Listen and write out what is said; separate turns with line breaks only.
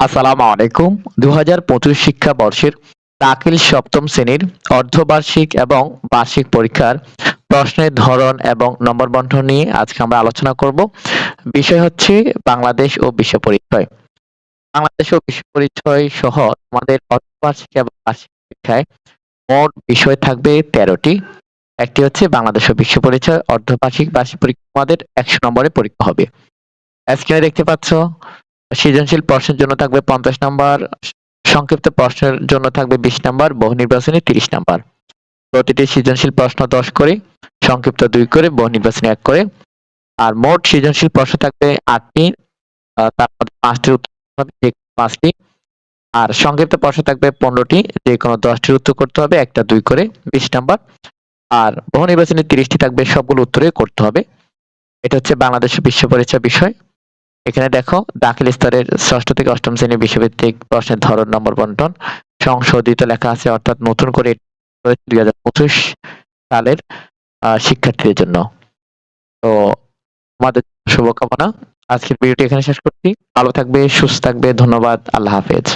আসসালামু আলাইকুম। দু হাজার পঁচিশ শিক্ষাবর্ষের দাখিল সপ্তম শ্রেণির অর্ধবার্ষিক এবং বার্ষিক পরীক্ষার প্রশ্নের ধরন এবং নম্বর বন্টন নিয়ে আজকে আমরা আলোচনা করব। বিষয় হচ্ছে বাংলাদেশ ও বিশ্ব পরিচয়। বাংলাদেশ ও বিশ্ব পরিচয় সহ আমাদের অর্ধবার্ষিক এবং বার্ষিক পরীক্ষায় মোট বিষয় থাকবে তেরোটি। একটি হচ্ছে বাংলাদেশ ও বিশ্ব পরিচয়, অর্ধবার্ষিক বার্ষিক পরীক্ষা। আমাদের একশো নম্বরের পরীক্ষা হবে। স্ক্রিনে দেখতে পাচ্ছ সৃজনশীল প্রশ্নের জন্য থাকবে পঞ্চাশ নাম্বার, সংক্ষিপ্ত প্রশ্নের জন্য থাকবে বিশ নাম্বার, বহু নির্বাচনী তিরিশ নাম্বার। প্রতিটি সৃজনশীল প্রশ্ন দশ করে, সংক্ষিপ্ত দুই করে, বহু নির্বাচনী এক করে। আর মোট সৃজনশীল প্রশ্ন থাকবে আটটি তার মধ্যে পাঁচটির উত্তর পাঁচটি। আর সংক্ষিপ্ত প্রশ্ন থাকবে পনেরোটি, যে কোনো দশটির উত্তর করতে হবে, একটা, দুই করে, বিশ নাম্বার। আর বহু নির্বাচনী তিরিশটি থাকবে, সবগুলো উত্তরে করতে হবে। এটা হচ্ছে বাংলাদেশ বিশ্ব পরিচয় বিষয়। এখানে দেখো, দাখিল স্তরের ষষ্ঠ থেকে অষ্টম শ্রেণির বিশ্বভিত্তিক প্রশ্নের ধরন নম্বর বন্টন। সংশোধিত লেখা আছে, অর্থাৎ নতুন করে দুই হাজার পঁচিশ সালের শিক্ষার্থীদের জন্য। তো আমাদের শুভকামনা। আজকের ভিডিওটি এখানে শেষ করছি। ভালো থাকবে, সুস্থ থাকবে। ধন্যবাদ। আল্লাহ হাফেজ।